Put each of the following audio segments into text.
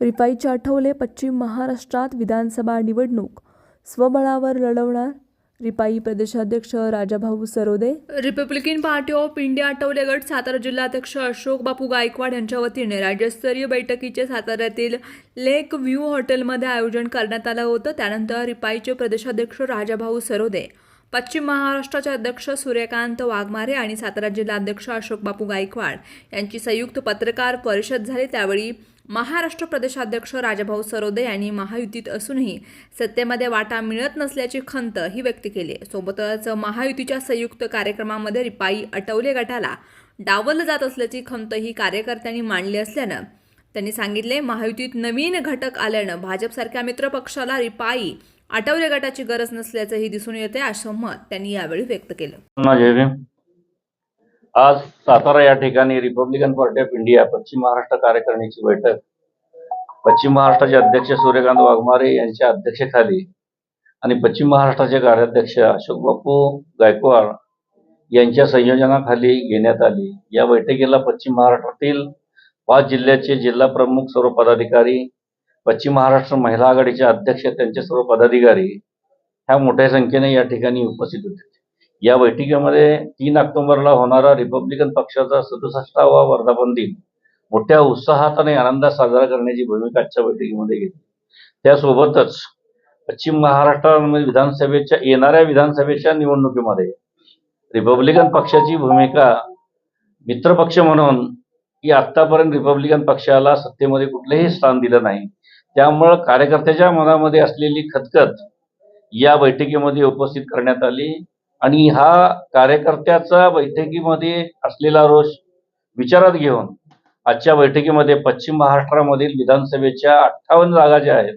रिपाईचे आठवले पश्चिम महाराष्ट्रात विधानसभा निवडणूक. स्वबळावर लढवणार रिपाई प्रदेशाध्यक्ष Rajabhau Sarode. Republican party of India Athawale गट सातारा जिल्हाध्यक्ष अशोक बापू गायकवाड यांच्या वतीने राज्यस्तरीय बैठकीचे साताऱ्यातील लेक व्ह्यू हॉटेलमध्ये आयोजन करण्यात आलं होतं. त्यानंतर रिपाईचे प्रदेशाध्यक्ष राजाभाऊ सरोदे पश्चिम महाराष्ट्राचे अध्यक्ष सूर्यकांत वाघमारे आणि सातारा जिल्हाध्यक्ष अशोक बापू गायकवाड यांची संयुक्त पत्रकार परिषद झाली. त्यावेळी महाराष्ट्र प्रदेशाध्यक्ष राजभाऊ सरोदे यांनी महायुतीत असूनही सत्तेमध्ये वाटा मिळत नसल्याची खंत ही व्यक्त केली. सोबतच महायुतीच्या संयुक्त कार्यक्रमामध्ये रिपाई अटवले गटाला डावलं जात असल्याची खंत ही कार्यकर्त्यांनी मांडली असल्यानं त्यांनी सांगितले महायुतीत नवीन घटक आल्यानं भाजपसारख्या मित्र पक्षाला रिपाई आठवले गटाची गरज नसल्याचंही दिसून येते असं मत त्यांनी यावेळी व्यक्त केलं. आज सातारा या ठिकाणी रिपब्लिकन पार्टी ऑफ इंडिया पश्चिम महाराष्ट्र कार्यकारिणीची बैठक. पश्चिम महाराष्ट्राचे अध्यक्ष सूर्यकांत वाघमारे यांच्या अध्यक्षतेखाली आणि पश्चिम महाराष्ट्राचे कार्याध्यक्ष अशोक बापू गायकवाड यांच्या संयोजनाखाली घेण्यात आली. या बैठकीला पश्चिम महाराष्ट्रातील पाच जिल्ह्याचे जिल्हा प्रमुख सर्व पदाधिकारी पश्चिम महाराष्ट्र महिला आघाडीचे अध्यक्ष त्यांचे सर्व पदाधिकारी ह्या मोठ्या संख्येने या ठिकाणी उपस्थित होते. या बैठकीमध्ये तीन ऑक्टोबरला होणारा रिपब्लिकन पक्षाचा सदुसष्टावा वर्धापन दिन मोठ्या उत्साहात आणि आनंदात साजरा करण्याची भूमिका आजच्या बैठकीमध्ये घेतली. त्यासोबतच पश्चिम महाराष्ट्रामध्ये विधानसभेच्या येणाऱ्या विधानसभेच्या निवडणुकीमध्ये रिपब्लिकन पक्षाची भूमिका मित्रपक्ष म्हणून की आत्तापर्यंत रिपब्लिकन पक्षाला सत्तेमध्ये कुठलेही स्थान दिलं नाही. त्यामुळं कार्यकर्त्याच्या मनामध्ये असलेली खतखत या बैठकीमध्ये उपस्थित करण्यात आली. आणि हा कार्यकर्त्याचा बैठकीमध्ये असलेला रोष विचारात घेऊन आजच्या बैठकीमध्ये पश्चिम महाराष्ट्रामधील विधानसभेच्या अठ्ठावन्न जागा ज्या आहेत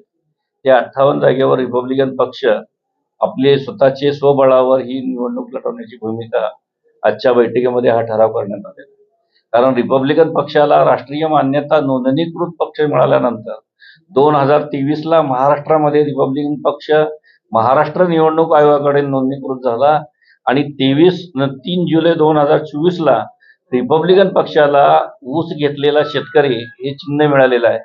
त्या अठ्ठावन्न जागेवर रिपब्लिकन पक्ष आपले स्वतःचे स्वबळावर ही निवडणूक लढवण्याची भूमिका आजच्या बैठकीमध्ये हा ठराव करण्यात आलेला कारण रिपब्लिकन पक्षाला राष्ट्रीय मान्यता नोंदणीकृत पक्ष मिळाल्यानंतर दोन हजार तेवीसला महाराष्ट्रामध्ये रिपब्लिकन पक्ष महाराष्ट्र निवडणूक आयोगाकडे नोंदणीकृत झाला. आणि तेवीस तीन जुलै दोन हजार चोवीसला रिपब्लिकन पक्षाला ऊस घेतलेला शेतकरी हे चिन्ह मिळालेलं आहे.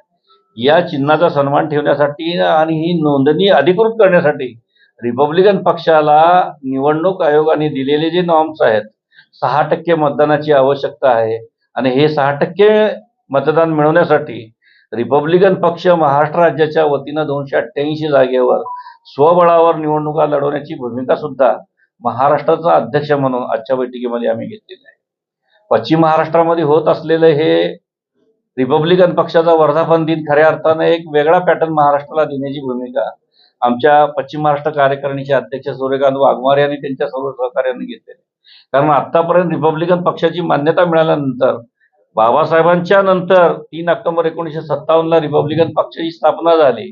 या चिन्हाचा सन्मान ठेवण्यासाठी आणि ही नोंदणी अधिकृत करण्यासाठी रिपब्लिकन पक्षाला निवडणूक आयोगाने दिलेले जे नॉर्म्स आहेत सहा टक्के मतदानाची आवश्यकता आहे. आणि हे सहा टक्के मतदान मिळवण्यासाठी रिपब्लिकन पक्ष महाराष्ट्र राज्याच्या वतीनं दोनशे अठ्ठ्याऐंशी जागेवर स्वबळावर निवडणुका लढवण्याची भूमिका सुद्धा महाराष्ट्राचा अध्यक्ष म्हणून आजच्या बैठकीमध्ये आम्ही घेतलेले आहे. पश्चिम महाराष्ट्रामध्ये होत असलेलं हे रिपब्लिकन पक्षाचा वर्धापन दिन खऱ्या अर्थानं एक वेगळा पॅटर्न महाराष्ट्राला देण्याची भूमिका आमच्या पश्चिम महाराष्ट्र कार्यकारिणीचे अध्यक्ष सूर्यकांत वाघमारे यांनी त्यांच्या सर्व सहकार्याने घेतलेले कारण आतापर्यंत रिपब्लिकन पक्षाची मान्यता मिळाल्यानंतर बाबासाहेबांच्या नंतर तीन ऑक्टोबर एकोणीसशे सत्तावन्नला रिपब्लिकन पक्षाची स्थापना झाली.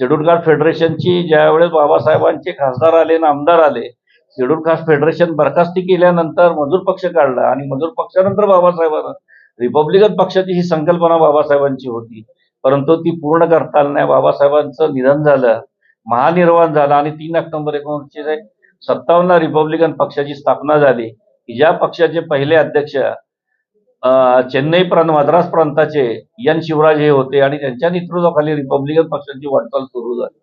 शेड्यूल कास्ट फेडरेशनची ज्यावेळेस बाबासाहेबांचे खासदार आले आणि आमदार आले शेड्यूल कास्ट फेडरेशन बरखास्ती केल्यानंतर मजूर पक्ष काढला आणि मजूर पक्षानंतर बाबासाहेबांना रिपब्लिकन पक्षाची ही संकल्पना बाबासाहेबांची होती. परंतु ती पूर्ण करता आली नाही. बाबासाहेबांचं निधन झालं महानिर्वाण झालं आणि तीन ऑक्टोबर एकोणीसशे सत्तावन्न रिपब्लिकन पक्षाची स्थापना झाली. की ज्या पक्षाचे पहिले अध्यक्ष चेन्नई प्रांत मद्रास प्रांताचे एन शिवराज हे होते आणि त्यांच्या नेतृत्वाखाली रिपब्लिकन पक्षाची वाटचाल सुरू झाली.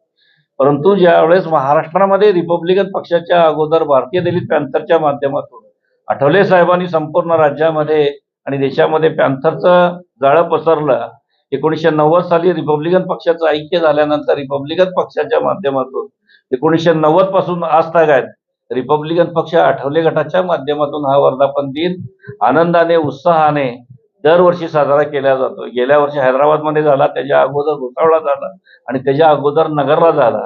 परंतु ज्यावेळेस महाराष्ट्रामध्ये रिपब्लिकन पक्षाच्या अगोदर भारतीय दलित पॅन्थरच्या माध्यमातून आठवले साहेबांनी संपूर्ण राज्यामध्ये आणि देशामध्ये पॅन्थरचं जाळं पसरलं एकोणीसशे नव्वद साली रिपब्लिकन पक्षाचं ऐक्य झाल्यानंतर रिपब्लिकन पक्षाच्या माध्यमातून एकोणीसशे नव्वदपासून आज आहेत रिपब्लिकन पक्ष आठवले गटाच्या माध्यमातून हा वर्धापन दिन आनंदाने उत्साहाने दरवर्षी साजरा केला जातो. गेल्या वर्षी हैदराबादमध्ये झाला त्याच्या अगोदर भुसावळा झाला आणि त्याच्या अगोदर नगरला झाला.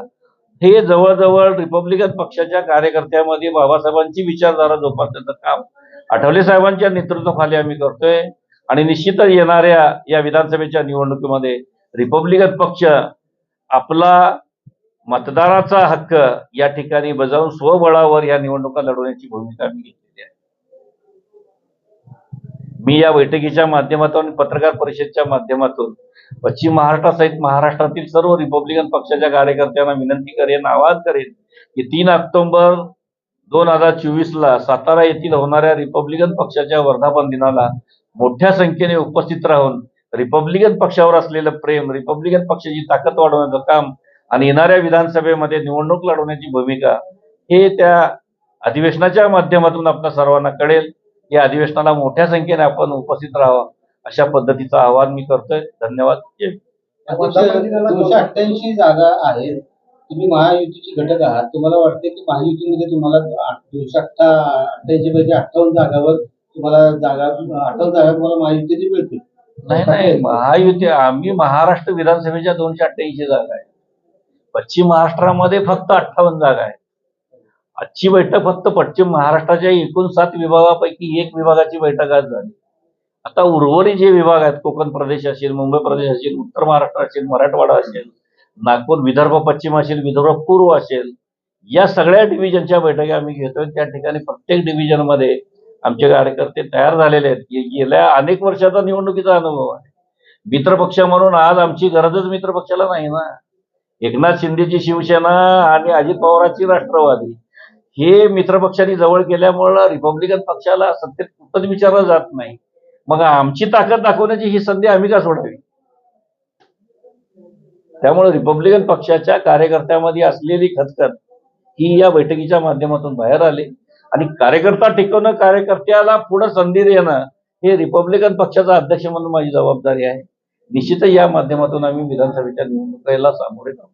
हे जवळजवळ रिपब्लिकन पक्षाच्या कार्यकर्त्यामध्ये बाबासाहेबांची विचारधारा जोपासण्याचं काम आठवले साहेबांच्या नेतृत्वाखाली आम्ही करतोय आणि निश्चितच येणाऱ्या या विधानसभेच्या निवडणुकीमध्ये रिपब्लिकन पक्ष आपला मतदाराचा हक्क या ठिकाणी बजावून स्वबळावर या निवडणुका लढवण्याची भूमिका आम्ही घेतलेली आहे. मी या बैठकीच्या माध्यमातून पत्रकार परिषदेच्या माध्यमातून पश्चिम महाराष्ट्रासहित महाराष्ट्रातील सर्व रिपब्लिकन पक्षाच्या कार्यकर्त्यांना विनंती करेन आवाज करेन की तीन ऑक्टोबर दोन हजार चोवीसला सातारा येथील होणाऱ्या रिपब्लिकन पक्षाच्या वर्धापन दिनाला मोठ्या संख्येने उपस्थित राहून रिपब्लिकन पक्षावर असलेलं प्रेम रिपब्लिकन पक्षाची ताकद वाढवण्याचं काम आणि येणाऱ्या विधानसभेमध्ये निवडणूक लढवण्याची भूमिका हे त्या अधिवेशनाच्या माध्यमातून आपल्या सर्वांना कळेल. या अधिवेशनाला मोठ्या संख्येने आपण उपस्थित राहावं अशा पद्धतीचं आवाहन मी करतोय. धन्यवाद. जय. दोनशे अठ्ठ्याऐंशी जागा आहेत. तुम्ही महायुतीचे घटक आहात. तुम्हाला वाटते की महायुतीमध्ये तुम्हाला दोनशे अठ्ठा अठ्ठ्याऐंशी पैकी अठ्ठावन्न जागावर तुम्हाला जागा अठ्ठावन्न जागा तुम्हाला महायुतीची मिळतील. नाही नाही. महायुती आम्ही महाराष्ट्र विधानसभेच्या दोनशे अठ्ठ्याऐंशी जागा आहे पश्चिम महाराष्ट्रामध्ये फक्त अठ्ठावन्न जागा आहे आजची बैठक फक्त पश्चिम महाराष्ट्राच्या एकूण सात विभागापैकी एक विभागाची बैठक आज झाली. आता उर्वरित जे विभाग आहेत कोकण प्रदेश असेल मुंबई प्रदेश असेल उत्तर महाराष्ट्र असेल मराठवाडा असेल नागपूर विदर्भ पश्चिम असेल विदर्भ पूर्व असेल या सगळ्या डिव्हिजनच्या बैठकी आम्ही घेतोय. त्या ठिकाणी प्रत्येक डिव्हिजनमध्ये आमचे कार्यकर्ते तयार झालेले आहेत. की गेल्या अनेक वर्षाचा निवडणुकीचा अनुभव आहे. मित्रपक्ष म्हणून आज आमची गरजच मित्रपक्षाला नाही ना. एकनाथ शिंदेची शिवसेना आणि अजित पवारांची राष्ट्रवादी. हे मित्रपक्षांनी जवळ केल्यामुळं रिपब्लिकन पक्षाला सत्तेत कुठंच विचारलं जात नाही. मग आमची ताकद दाखवण्याची ही संधी आम्ही का सोडावी? त्यामुळे रिपब्लिकन पक्षाच्या कार्यकर्त्यामध्ये असलेली खतखत ही या बैठकीच्या माध्यमातून बाहेर आली. आणि कार्यकर्ता टिकवणं कार्यकर्त्याला पुढे संधी देणं हे रिपब्लिकन पक्षाचा अध्यक्ष म्हणून माझी जबाबदारी आहे. निश्चितच या माध्यमातून आम्ही विधानसभेच्या निवडणुकीला सामोरे जाऊ.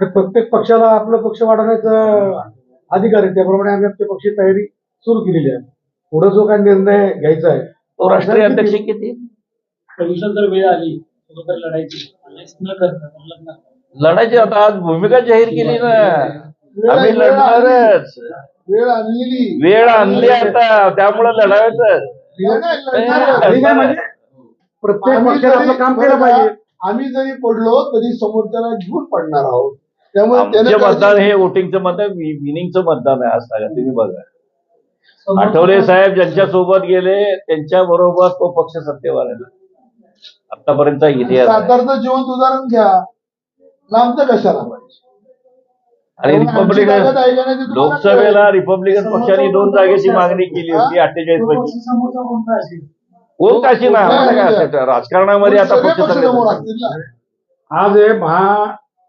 तर प्रत्येक पक्षाला आपलं पक्ष वाढवण्याचं अधिकार आहे त्याप्रमाणे आम्ही आमच्या पक्षी तयारी सुरू केलेली आहे. पुढे जो काय निर्णय घ्यायचा आहे तो राष्ट्रीय अध्यक्ष किती? कमिशन जर वेळ आली तर लढायची न करता लग्न लढायची. आता आज भूमिका जाहीर केली ना. आम्ही लढणारच. वेळ आणलेली. वेळ आणली आता त्यामुळे लढायचं प्रत्येक पक्षाने आपलं काम केलं? पाहिजे. आम्ही जरी पडलो तरी समोरच्याला घेऊन पडणार आहोत. त्यामुळे मतदान हे वोटिंगचं मतदान विनिंगचं मतदान आहे आज सांगा तुम्ही बघा. आठवले साहेब ज्यांच्या सोबत गेले त्यांच्या बरोबर तो पक्ष सत्तेवर आला आतापर्यंतचा इतिहास आहे. सातारचं जिवंत उदाहरण घ्या. लांबचं कशाला? पाहिजे आणि रिपब्लिकन लोकसभेला रिपब्लिकन पक्षाने दोन जागेची मागणी केली होती अठ्ठेचाळीस पैकी. कोण काशी ना? आम्हाला काय असायचं? राजकारणामध्ये आता पक्ष आज हे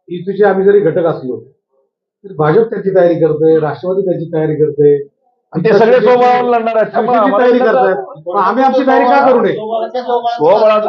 महायुतीचे आम्ही जरी घटक असलो तरी भाजप त्याची तयारी करते राष्ट्रवादी त्याची तयारी करते. आणि ते सगळे स्वबळावर लढणार आहेत. त्यामुळे आम्ही आम्हाला तयारी करतायत पण आम्ही आमची तयारी का करू नये? स्वबळावर